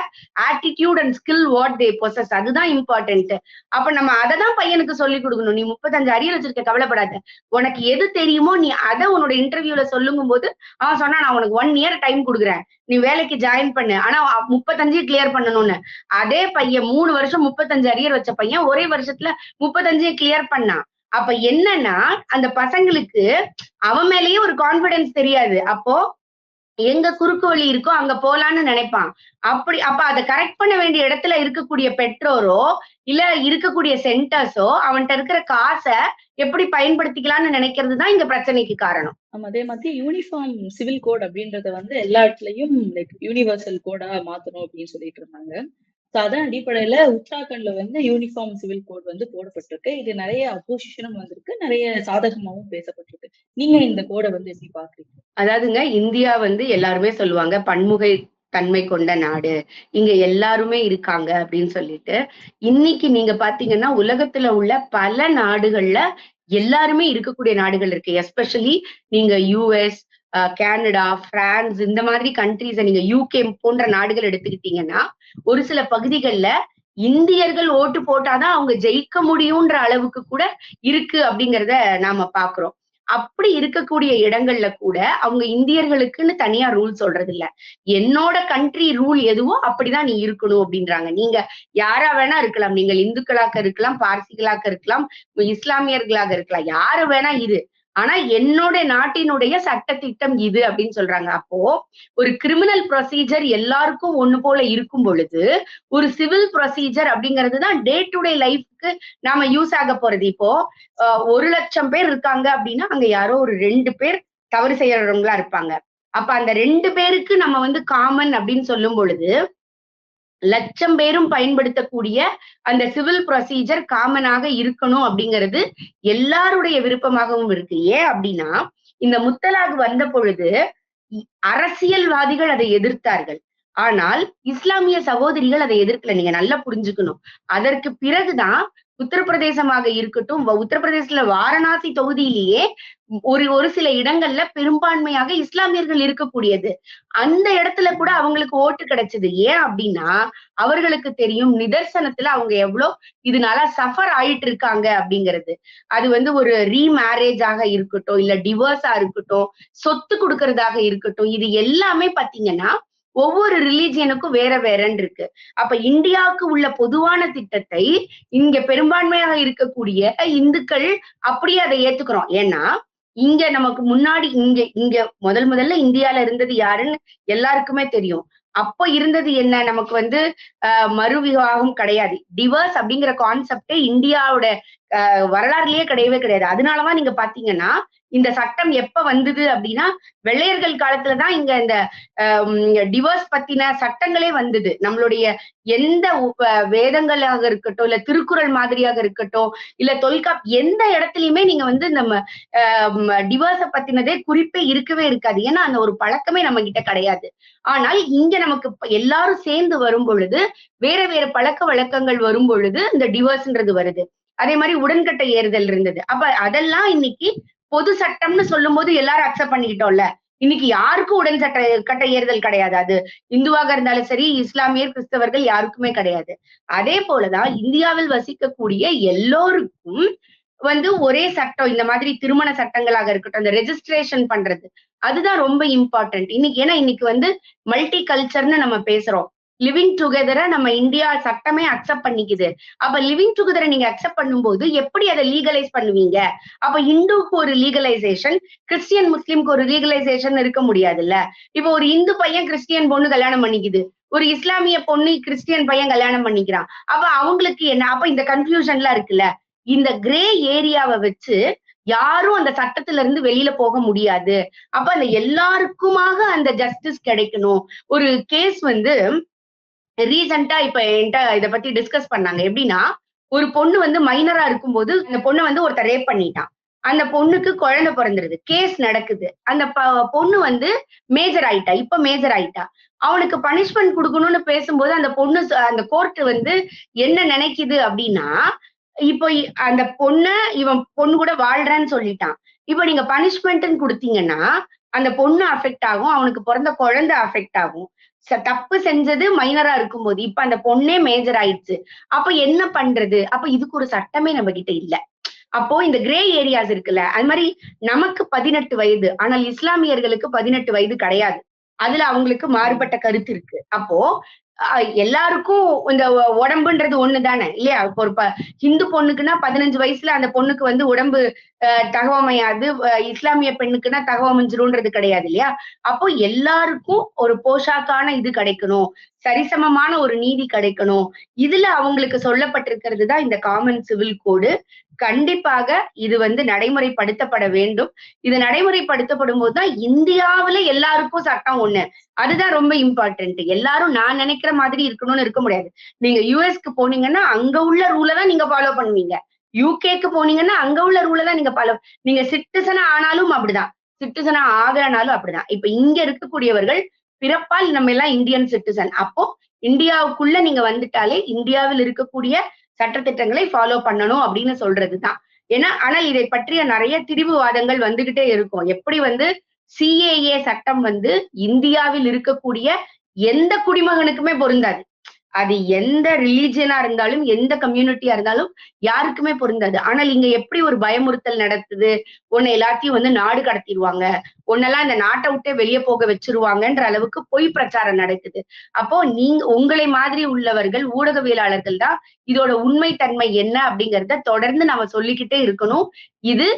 attitude and skill what they possess அதுதான் இம்பார்ட்டன்ட் அப்ப நம்ம அதை தான் பையனுக்கு சொல்லி கொடுக்கணும். நீ முப்பத்தஞ்சு அரியர் வச்சிருக்க கவலைப்படாத. உனக்கு எது தெரியுமோ நீ அதை உன்னோட இன்டர்வியூல சொல்லுங்கும் போது அவன் சொன்னா நான் உனக்கு ஒன் இயர் டைம் கொடுக்குறேன். நீ வேலைக்கு ஜாயின் பண்ணு. ஆனா முப்பத்தஞ்சு கிளியர் பண்ணணும்னு. அதே பையன் மூணு வருஷம் முப்பத்தஞ்சு அரியர் வச்ச பையன் ஒரே வருஷத்துல முப்பத்தஞ்சு கிளியர் பண்ணான். அப்ப என்னன்னா அந்த பசங்களுக்கு அவன் மேலேயே ஒரு கான்பிடன்ஸ் தெரியாது. அப்போ எங்க குறுக்கு வழி இருக்கோ அங்க போலான்னு நினைப்பான். அப்படி அப்ப அதை கரெக்ட் பண்ண வேண்டிய இடத்துல இருக்கக்கூடிய பெற்றோரோ இல்ல இருக்கக்கூடிய சென்டர்ஸோ அவன்கிட்ட இருக்கிற காசை எப்படி பயன்படுத்திக்கலாம்னு நினைக்கிறது தான் இந்த பிரச்சனைக்கு காரணம். ஆமா அதே மாதிரி யூனிஃபார்ம் சிவில் கோட் அப்படின்றத வந்து எல்லா இடத்துலயும் லைக் யூனிவர்சல் கோடா மாத்தணும் அப்படின்னு சொல்லிட்டு இருந்தாங்க. ஸோ அதான் அடிப்படையில உத்தராகண்ட்ல வந்து யூனிஃபார்ம் சிவில் கோட் வந்து போடப்பட்டிருக்கு. இது நிறைய அப்போசிஷனும் வந்திருக்கு. நிறைய சாதகமாவும் பேசப்பட்டிருக்கு. நீங்க இந்த கோடை வந்து எப்படி பாக்குறீங்க? அதாவதுங்க இந்தியா வந்து எல்லாருமே சொல்லுவாங்க பன்முகை தன்மை கொண்ட நாடு. இங்க எல்லாருமே இருக்காங்க அப்படின்னு சொல்லிட்டு. இன்னைக்கு நீங்க பாத்தீங்கன்னா உலகத்துல உள்ள பல நாடுகள்ல எல்லாருமே இருக்கக்கூடிய நாடுகள் இருக்கு. எஸ்பெஷலி நீங்க யூஎஸ் கேனடா பிரான்ஸ் இந்த மாதிரி கண்ட்ரிஸை நீங்க யூகே போன்ற நாடுகள் எடுத்துக்கிட்டீங்கன்னா ஒரு சில பகுதிகள்ல இந்தியர்கள் ஓட்டு போட்டாதான் அவங்க ஜெயிக்க முடியும்ன்ற அளவுக்கு கூட இருக்கு அப்படிங்கிறத நாம பாக்குறோம். அப்படி இருக்கக்கூடிய இடங்கள்ல கூட அவங்க இந்தியர்களுக்குன்னு தனியா ரூல் சொல்றது இல்ல என்னோட கண்ட்ரி ரூல் எதுவோ அப்படிதான் நீ இருக்கணும் அப்படின்றாங்க. நீங்க யாரா வேணா இருக்கலாம். நீங்கள் இந்துக்களாக இருக்கலாம் பார்சிகளாக இருக்கலாம் இஸ்லாமியர்களாக இருக்கலாம். யாரு வேணா இரு. ஆனா என்னோட நாட்டினுடைய சட்ட திட்டம் இது அப்படின்னு சொல்றாங்க. அப்போ ஒரு கிரிமினல் ப்ரொசீஜர் எல்லாருக்கும் ஒண்ணு போல இருக்கும் பொழுது ஒரு சிவில் ப்ரொசீஜர் அப்படிங்கிறது தான் டே டு டே லைஃப்க்கு நாம யூஸ் ஆக போறது. இப்போ ஒரு லட்சம் பேர் இருக்காங்க அப்படின்னா அங்க யாரோ ஒரு ரெண்டு பேர் தவறு செய்யறவங்களா இருப்பாங்க. அப்ப அந்த ரெண்டு பேருக்கு நம்ம வந்து காமன் அப்படின்னு சொல்லும் பொழுது லட்சம் பேரும் பயன்படுத்தக்கூடிய அந்த சிவில் ப்ரொசீஜர் காமனாக இருக்கணும் அப்படிங்கிறது எல்லாருடைய விருப்பமாகவும் இருக்கு. ஏன் அப்படின்னா இந்த முத்தலாக் வந்த பொழுது அரசியல்வாதிகள் அதை எதிர்த்தார்கள். ஆனால் இஸ்லாமிய சகோதரிகள் அதை எதிர்க்கல. நீங்க நல்லா புரிஞ்சுக்கணும். அதற்கு பிறகுதான் உத்தரப்பிரதேசமாக இருக்கட்டும் உத்தரப்பிரதேசத்துல வாரணாசி தொகுதியிலேயே ஒரு ஒரு சில இடங்கள்ல பெரும்பான்மையாக இஸ்லாமியர்கள் இருக்கக்கூடியது. அந்த இடத்துல கூட அவங்களுக்கு ஓட்டு கிடைச்சது. ஏன் அப்படின்னா அவர்களுக்கு தெரியும் நிதர்சனத்துல அவங்க எவ்வளோ இதனால சஃபர் ஆயிட்டு இருக்காங்க அப்படிங்கிறது. அது வந்து ஒரு ரீமேரேஜ் ஆக இருக்கட்டும் இல்ல டிவோர்ஸா இருக்கட்டும் சொத்து கொடுக்கறதாக இருக்கட்டும் இது எல்லாமே பாத்தீங்கன்னா ஒவ்வொரு ரிலீஜியனுக்கும் வேற வேறன்னு இருக்கு. அப்ப இந்தியாவுக்கு உள்ள பொதுவான திட்டத்தை இங்க பெரும்பான்மையாக இருக்கக்கூடிய இந்துக்கள் அப்படியே அதை ஏத்துக்கிறோம். ஏன்னா இங்க நமக்கு முன்னாடி இங்க இங்க முதல் முதல்ல இந்தியால இருந்தது யாருன்னு எல்லாருக்குமே தெரியும். அப்ப இருந்தது என்ன? நமக்கு வந்து அஹ், மறுவிவாகம் கிடையாது. டிவர்ஸ் அப்படிங்கிற கான்செப்டே இந்தியாவோட அஹ், வரலாறுலயே கிடையவே கிடையாது. அதனாலதான் நீங்க பாத்தீங்கன்னா இந்த சட்டம் எப்ப வந்தது அப்படின்னா வெள்ளையர்கள் காலத்துலதான் இங்க இந்த டிவோர்ஸ் பத்தின சட்டங்களே வந்தது. நம்மளுடைய எந்த உ- வேதங்களாக இருக்கட்டும் இல்ல திருக்குறள் மாதிரியாக இருக்கட்டும் இல்ல தொல்காப் எந்த இடத்துலயுமே நீங்க வந்து நம்ம டிவோர்ஸ பத்தினதே குறிப்பே இருக்கவே இருக்காது. ஏன்னா அந்த ஒரு பழக்கமே நம்ம கிட்ட கிடையாது. ஆனால் இங்க நமக்கு எல்லாரும் சேர்ந்து வரும் பொழுது வேற வேற பழக்க வழக்கங்கள் வரும் பொழுது இந்த டிவோர்ஸ்ன்றது வருது. அதே மாதிரி உடன்கட்டை ஏறுதல் இருந்தது. அப்ப அதெல்லாம் இன்னைக்கு பொது சட்டம்னு சொல்லும் போது எல்லாரும் அக்செப்ட் பண்ணிக்கிட்டோம்ல. இன்னைக்கு யாருக்கும் உடன் சட்ட கட்ட ஏறுதல் கிடையாது. அது இந்துவாக இருந்தாலும் சரி இஸ்லாமியர் கிறிஸ்தவர்கள் யாருக்குமே கிடையாது. அதே போலதான் இந்தியாவில் வசிக்கக்கூடிய எல்லோருக்கும் வந்து ஒரே சட்டம் இந்த மாதிரி திருமண சட்டங்களாக இருக்கட்டும் அந்த ரெஜிஸ்ட்ரேஷன் பண்றது. அதுதான் ரொம்ப இம்பார்ட்டன்ட் இன்னைக்கு ஏன்னா இன்னைக்கு வந்து மல்டி கல்ச்சர்னு நம்ம பேசுறோம். லிவிங் டுகெதரை நம்ம இந்தியா சட்டமே அக்செப்ட் பண்ணிக்குது. அப்ப லிவிங் டுகெதரை நீங்க அக்செப்ட் பண்ணும்போது எப்படி அதை லீகலைஸ் பண்ணுவீங்க? அப்ப இந்துக்கு ஒரு லீகலைசேஷன் கிறிஸ்டியன் முஸ்லிம்க்கு ஒரு லீகலைசேஷன் இருக்க முடியாதுல்ல? இப்போ ஒரு இந்து பையன் கிறிஸ்டியன் பொண்ணு கல்யாணம் பண்ணிக்குது. ஒரு இஸ்லாமிய பொண்ணு கிறிஸ்டியன் பையன் கல்யாணம் பண்ணிக்கிறான். அப்ப அவங்களுக்கு என்ன அப்ப இந்த கன்ஃபியூஷன்லாம் இருக்குல்ல? இந்த கிரே ஏரியாவை வச்சு யாரும் அந்த சட்டத்துல இருந்து வெளியில போக முடியாது. அப்ப அந்த எல்லாருக்குமாக அந்த ஜஸ்டிஸ் கிடைக்கணும். ஒரு கேஸ் வந்து ரீசெண்டா இப்ப என்கிட்ட இதை பத்தி டிஸ்கஸ் பண்ணாங்க. எப்படின்னா ஒரு பொண்ணு வந்து மைனரா இருக்கும்போது அந்த பொண்ணை வந்து ஒருத்தர் ரேப் பண்ணிட்டான். அந்த பொண்ணுக்கு குழந்தை பிறந்துருது. கேஸ் நடக்குது. அந்த ப- பொண்ணு வந்து மேஜர் ஆயிட்டா இப்ப மேஜர் ஆயிட்டா. அவனுக்கு பனிஷ்மெண்ட் கொடுக்கணும்னு பேசும்போது அந்த பொண்ணு அந்த கோர்ட் வந்து என்ன நினைக்குது அப்படின்னா இப்போ அந்த பொண்ணு இவன் பொண்ணு கூட வாழ்றேன்னு சொல்லிட்டான். இப்போ நீங்க பனிஷ்மெண்ட்னு கொடுத்தீங்கன்னா அந்த பொண்ணு அஃபெக்ட் ஆகும் அவனுக்கு பிறந்த குழந்தை அஃபெக்ட் ஆகும். தப்பு செஞ்சது மைனரா இருக்கும்போது இப்ப அந்த பொண்ணே மேஜர் ஆயிடுச்சு. அப்ப என்ன பண்றது? அப்ப இதுக்கு ஒரு சட்டமே நம்ம கிட்ட இல்ல. அப்போ இந்த கிரே ஏரியாஸ் இருக்குல்ல அது மாதிரி நமக்கு பதினெட்டு வயது ஆனால் இஸ்லாமியர்களுக்கு பதினெட்டு வயது கிடையாது. அதுல அவங்களுக்கு மாறுபட்ட கருத்து இருக்கு. அப்போ அஹ், எல்லாருக்கும் இந்த உடம்புன்றது ஒண்ணுதானே இல்லையா? இப்போ ஒரு ஹிந்து பொண்ணுக்குன்னா பதினஞ்சு வயசுல அந்த பொண்ணுக்கு வந்து உடம்பு அஹ், தகவமையாது இஸ்லாமிய பெண்ணுக்குன்னா தகவமைஞ்சிரும்ன்றது கிடையாது இல்லையா? அப்போ எல்லாருக்கும் ஒரு போஷாக்கான இது கிடைக்கணும் சரிசமமான ஒரு நீதி கிடைக்கணும். இதுல அவங்களுக்கு சொல்லப்பட்டிருக்கிறது தான் இந்த காமன் சிவில் கோடு கண்டிப்பாக இது வந்து நடைமுறைப்படுத்தப்பட வேண்டும். இது நடைமுறைப்படுத்தப்படும் போதுதான் இந்தியாவுல எல்லாருக்கும் சட்டம் ஒண்ணு. அதுதான் ரொம்ப இம்பார்ட்டன்ட் எல்லாரும் நான் நினைக்கிற மாதிரி இருக்கணும்னு இருக்க முடியாது. நீங்க யூஎஸ்க்கு போனீங்கன்னா அங்க உள்ள ரூலை தான் நீங்க ஃபாலோ பண்ணுவீங்க. யூகேக்கு போனீங்கன்னா அங்க உள்ள ரூலை தான் நீங்க ஃபாலோ நீங்க சிட்டிசனா ஆனாலும் அப்படிதான். சிட்டிசனா ஆகிறனாலும் அப்படிதான். இப்ப இங்க இருக்கக்கூடியவர்கள் பிறப்பால் நம்ம எல்லாம் இந்தியன் சிட்டிசன் அப்போ இந்தியாவுக்குள்ள நீங்க வந்துட்டாலே இந்தியாவில் இருக்கக்கூடிய சட்டத்திட்டங்களை ஃபாலோ பண்ணணும் அப்படின்னு சொல்றதுதான். ஏன்னா ஆனா இதை பற்றிய நிறைய திரிவுவாதங்கள் வந்துகிட்டே இருக்கும். எப்படி வந்து சிஏஏ சட்டம் வந்து இந்தியாவில் இருக்கக்கூடிய எந்த குடிமகனுக்குமே பொருந்தாது. அது எந்த ரிலீஜியனா இருந்தாலும் எந்த கம்யூனிட்டியா இருந்தாலும் யாருக்குமே பொருந்தாது. ஆனால் இங்க எப்படி ஒரு பயமுறுத்தல் நடத்துது உன்னை எல்லாத்தையும் வந்து நாடு கடத்திடுவாங்க. உன்னெல்லாம் இந்த நாட்டை விட்டே வெளியே போக வச்சிருவாங்கன்ற அளவுக்கு பொய் பிரச்சாரம் நடக்குது. அப்போ நீங்க உங்களை மாதிரி உள்ளவர்கள் ஊடகவியலாளர்கள் தான் இதோட உண்மைத்தன்மை என்ன அப்படிங்கறத தொடர்ந்து நாம சொல்லிக்கிட்டே இருக்கணும். இது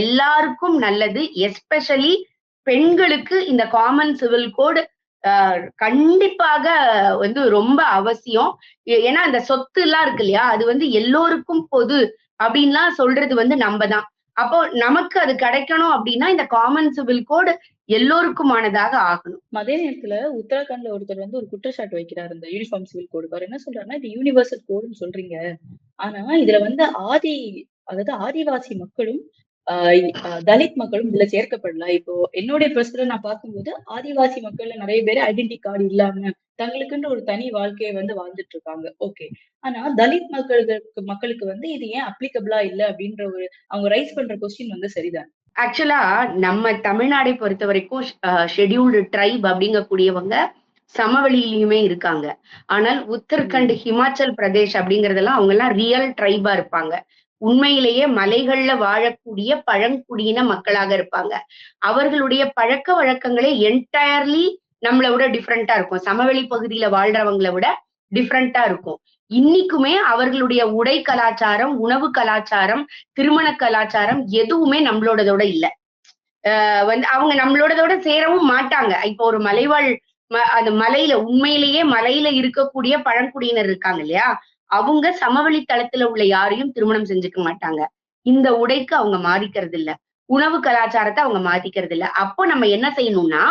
எல்லாருக்கும் நல்லது எஸ்பெஷலி பெண்களுக்கு இந்த காமன் சிவில் கோடு கண்டிப்பாக வந்து ரொம்ப அவசியம். ஏன்னா அந்த சொத்து எல்லாம் இருக்கு இல்லையா? அது வந்து எல்லோருக்கும் பொது அப்படின்லாம் சொல்றது வந்து நம்ம தான் அப்போ நமக்கு அது கிடைக்கணும் அப்படின்னா இந்த காமன் சிவில் கோடு எல்லோருக்குமானதாக ஆகணும். அதே நேரத்துல உத்தரகாண்ட்ல ஒருத்தர் வந்து ஒரு குற்றச்சாட்டு வைக்கிறார் இந்த யூனிஃபார்ம் சிவில் கோடு அவர் என்ன சொல்றாருன்னா இது யூனிவர்சல் கோடுன்னு சொல்றீங்க. ஆனா இதுல வந்து ஆதி அதாவது ஆதிவாசி மக்களும் தலித் மக்களும் இதுல சேர்க்கப்படல. இப்போ என்னுடைய பிரச்சனை நான் பார்க்கும்போது ஆதிவாசி மக்கள்ல நிறைய பேர் ஐடென்டி கார்டு இல்லாம தங்களுக்குன்ற ஒரு தனி வாழ்க்கையை வந்து வாழ்ந்துட்டு இருக்காங்க. ஓகே ஆனா தலித் மக்களுக்கு மக்களுக்கு வந்து இது ஏன் அப்ளிகபிளா இல்ல அப்படின்ற ஒரு அவங்க ரைஸ் பண்ற கொஸ்டின் வந்து சரிதான். ஆக்சுவலா நம்ம தமிழ்நாடை பொறுத்த வரைக்கும் ஷெட்யூல்டு ட்ரைப் அப்படிங்கக்கூடியவங்க சமவெளியிலயுமே இருக்காங்க. ஆனால் உத்தரகண்ட் ஹிமாச்சல் பிரதேஷ் அப்படிங்கறதெல்லாம் அவங்க எல்லாம் ரியல் ட்ரைபா இருப்பாங்க. உண்மையிலேயே மலைகள்ல வாழக்கூடிய பழங்குடியின மக்களாக இருப்பாங்க. அவர்களுடைய பழக்க வழக்கங்களே என்டையர்லி நம்மளை விட டிஃப்ரெண்டா இருக்கும். சமவெளி பகுதியில வாழ்றவங்களை விட டிஃப்ரெண்டா இருக்கும். இன்னைக்குமே அவர்களுடைய உடை கலாச்சாரம் உணவு கலாச்சாரம் திருமண கலாச்சாரம் எதுவுமே நம்மளோடதோட இல்ல. ஆஹ் வந்து அவங்க நம்மளோடதோட சேரவும் மாட்டாங்க. இப்போ ஒரு மலைவாழ் ம- அந்த மலையில உண்மையிலேயே மலையில இருக்கக்கூடிய பழங்குடியினர் இருக்காங்க இல்லையா? அவங்க சமவெளி தளத்துல உள்ள யாரையும் திருமணம் செஞ்சுக்க மாட்டாங்க. இந்த உடைக்கு அவங்க மாறிக்கிறது இல்ல உணவு கலாச்சாரத்தை அவங்க மாத்திக்கிறது இல்ல அப்போ நம்ம என்ன செய்யணும்னா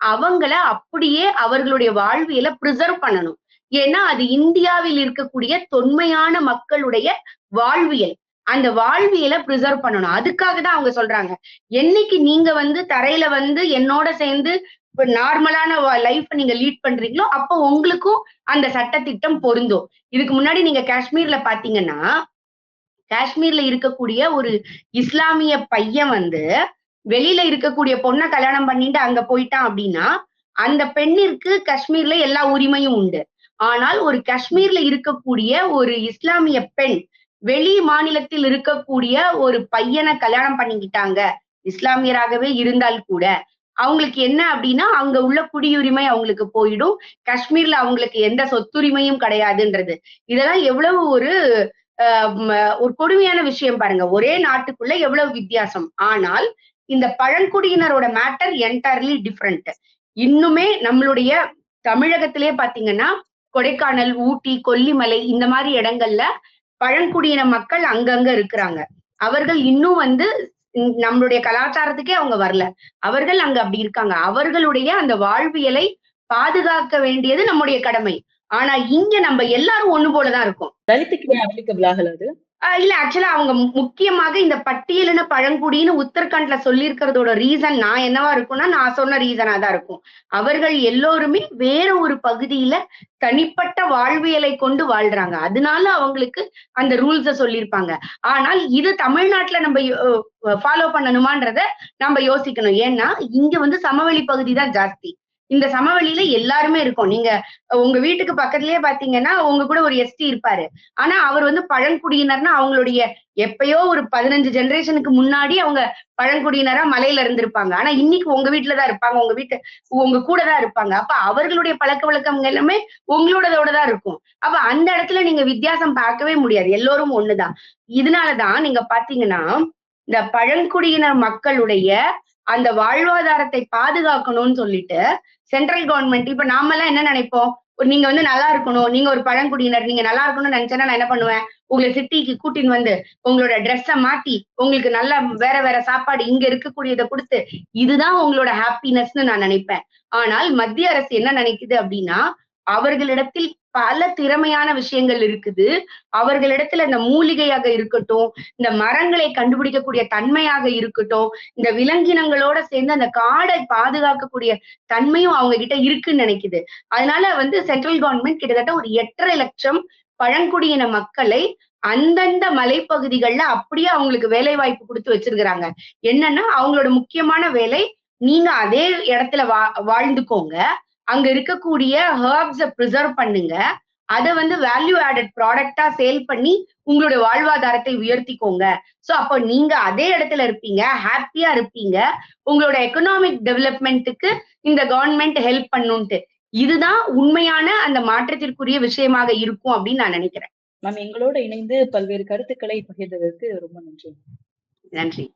அவங்கள அப்படியே அவர்களுடைய வாழ்வியல ப்ரிசர்வ் பண்ணணும். ஏன்னா அது இந்தியாவில் இருக்கக்கூடிய தொன்மையான மக்களுடைய வாழ்வியல். அந்த வாழ்வியலை ப்ரிசர்வ் பண்ணணும். அதுக்காக தான் அவங்க சொல்றாங்க. என்னைக்கு நீங்க வந்து தரையில வந்து என்னோட சேர்ந்து இப்போ நார்மலான லைஃப் நீங்க லீட் பண்றீங்களோ அப்போ உங்களுக்கும் அந்த சட்டத்திட்டம் பொருந்தும். இதுக்கு முன்னாடி நீங்க காஷ்மீர்ல பாத்தீங்கன்னா காஷ்மீர்ல இருக்கக்கூடிய ஒரு இஸ்லாமிய பையன் வந்து வெளியில இருக்கக்கூடிய பொண்ணை கல்யாணம் பண்ணிட்டு அங்க போயிட்டான் அப்படின்னா அந்த பெண்ணிற்கு காஷ்மீர்ல எல்லா உரிமையும் உண்டு. ஆனால் ஒரு காஷ்மீர்ல இருக்கக்கூடிய ஒரு இஸ்லாமிய பெண் வெளி மாநிலத்தில் இருக்கக்கூடிய ஒரு பையனை கல்யாணம் பண்ணிக்கிட்டாங்க இஸ்லாமியராகவே இருந்தால் கூட அவங்களுக்கு என்ன அப்படின்னா அங்க உள்ள குடியுரிமை அவங்களுக்கு போயிடும். காஷ்மீர்ல அவங்களுக்கு எந்த சொத்துரிமையும் கிடையாதுன்றது. இதெல்லாம் எவ்வளவு ஒரு ஆஹ் ஒரு கொடுமையான விஷயம் பாருங்க. ஒரே நாட்டுக்குள்ள எவ்வளவு வித்தியாசம். ஆனால் இந்த பழங்குடியினரோட மேட்டர் என்டையர்லி டிஃப்ரெண்ட் இன்னுமே நம்மளுடைய தமிழகத்திலே பாத்தீங்கன்னா கொடைக்கானல் ஊட்டி கொல்லிமலை இந்த மாதிரி இடங்கள்ல பழங்குடியின மக்கள் அங்கங்க இருக்கிறாங்க. அவர்கள் இன்னும் வந்து நம்மளுடைய கலாச்சாரத்துக்கே அவங்க வரல. அவர்கள் அங்க அப்படி இருக்காங்க. அவர்களுடைய அந்த வாழ்வியலை பாதுகாக்க வேண்டியது நம்முடைய கடமை. ஆனா இங்க நம்ம எல்லாரும் ஒண்ணு போலதான் இருக்கோம். தலித்துக்கு அப்ளிகபிள் ஆகல அது? இல்ல ஆக்சுவலா அவங்க முக்கியமாக இந்த பட்டியலின பழங்குடின்னு உத்தரகாண்ட்ல சொல்லியிருக்கிறதோட ரீசன் நான் என்னவா இருக்கும்னா நான் சொன்ன ரீசனா தான் இருக்கும். அவர்கள் எல்லோருமே வேற ஒரு பகுதியில தனிப்பட்ட வாழ்வியலை கொண்டு வாழ்றாங்க. அதனால அவங்களுக்கு அந்த ரூல்ஸ சொல்லியிருப்பாங்க. ஆனால் இது தமிழ்நாட்டுல நம்ம ஃபாலோ பண்ணணுமான்றத நம்ம யோசிக்கணும். ஏன்னா இங்க வந்து சமவெளி பகுதி தான் ஜாஸ்தி. இந்த சமவெளியில எல்லாருமே இருக்கும். நீங்க உங்க வீட்டுக்கு பக்கத்துலயே பாத்தீங்கன்னா உங்க கூட ஒரு எஸ்டி இருப்பாரு. ஆனா அவர் வந்து பழங்குடியினர்னா அவங்களுடைய எப்பயோ ஒரு பதினஞ்சு ஜெனரேஷனுக்கு முன்னாடி அவங்க பழங்குடியினரா மலையில இருந்திருப்பாங்க. ஆனா இன்னைக்கு உங்க வீட்டுலதான் இருப்பாங்க. உங்க வீட்டு உங்க கூட தான் இருப்பாங்க. அப்ப அவர்களுடைய பழக்க வழக்கங்கள் எல்லாமே உங்களோடதோட தான் இருக்கும். அப்ப அந்த இடத்துல நீங்க வித்தியாசம் பார்க்கவே முடியாது. எல்லோரும் ஒண்ணுதான். இதனாலதான் நீங்க பாத்தீங்கன்னா இந்த பழங்குடியினர் மக்களுடைய அந்த வாழ்வாதாரத்தை பாதுகாக்கணும்னு சொல்லிட்டு சென்ட்ரல் கவர்மெண்ட் இப்ப நாமெல்லாம் என்ன நினைப்போம்? ஒரு நீங்க வந்து நல்லா இருக்கணும் நீங்க ஒரு பழங்குடியினர் நீங்க நல்லா இருக்கணும்னு நினைச்சேன்னா நான் என்ன பண்ணுவேன்? உங்களை சிட்டிக்கு கூட்டின்னு வந்து உங்களோட ட்ரெஸ்ஸை மாத்தி உங்களுக்கு நல்ல வேற வேற சாப்பாடு இங்க இருக்கக்கூடியதை கொடுத்து இதுதான் உங்களோட ஹாப்பினஸ்னு நான் நினைப்பேன். ஆனால் மத்திய அரசு என்ன நினைக்குது அப்படின்னா அவர்களிடத்தில் பல திறமையான விஷயங்கள் இருக்குது. அவர்களிடத்துல இந்த மூலிகையாக இருக்கட்டும் இந்த மரங்களை கண்டுபிடிக்கக்கூடிய தன்மையாக இருக்கட்டும் இந்த விலங்கினங்களோட சேர்ந்து அந்த காடை பாதுகாக்கக்கூடிய தன்மையும் அவங்க கிட்ட இருக்குன்னு நினைக்குது. அதனால வந்து சென்ட்ரல் கவர்மெண்ட் கிட்டத்தட்ட ஒரு எட்டரை லட்சம் பழங்குடியின மக்களை அந்தந்த மலைப்பகுதிகள்ல அப்படியே அவங்களுக்கு வேலை வாய்ப்பு கொடுத்து வச்சிருக்கிறாங்க. என்னன்னா அவங்களோட முக்கியமான வேலை நீங்க அதே இடத்துல வா வாழ்ந்துக்கோங்க. அங்க இருக்கக்கூடிய ஹர்ப்ஸ ப்ரிசர்வ் பண்ணுங்க. அதை வந்து வேல்யூ ஆடட் ப்ராடக்டா சேல் பண்ணி உங்களோட வாழ்வாதாரத்தை உயர்த்திக்கோங்க. சோ அப்போ நீங்க அதே இடத்துல இருப்பீங்க ஹாப்பியா இருப்பீங்க. உங்களோட எக்கனாமிக் டெவலப்மெண்ட்டுக்கு இந்த கவர்மெண்ட் ஹெல்ப் பண்ணுன்ட்டு. இதுதான் உண்மையான அந்த மாற்றத்திற்குரிய விஷயமாக இருக்கும் அப்படின்னு நான் நினைக்கிறேன். மேம் எங்களோட இணைந்து பல்வேறு கருத்துக்களை பகிர்ந்ததற்கு ரொம்ப நன்றி. நன்றி.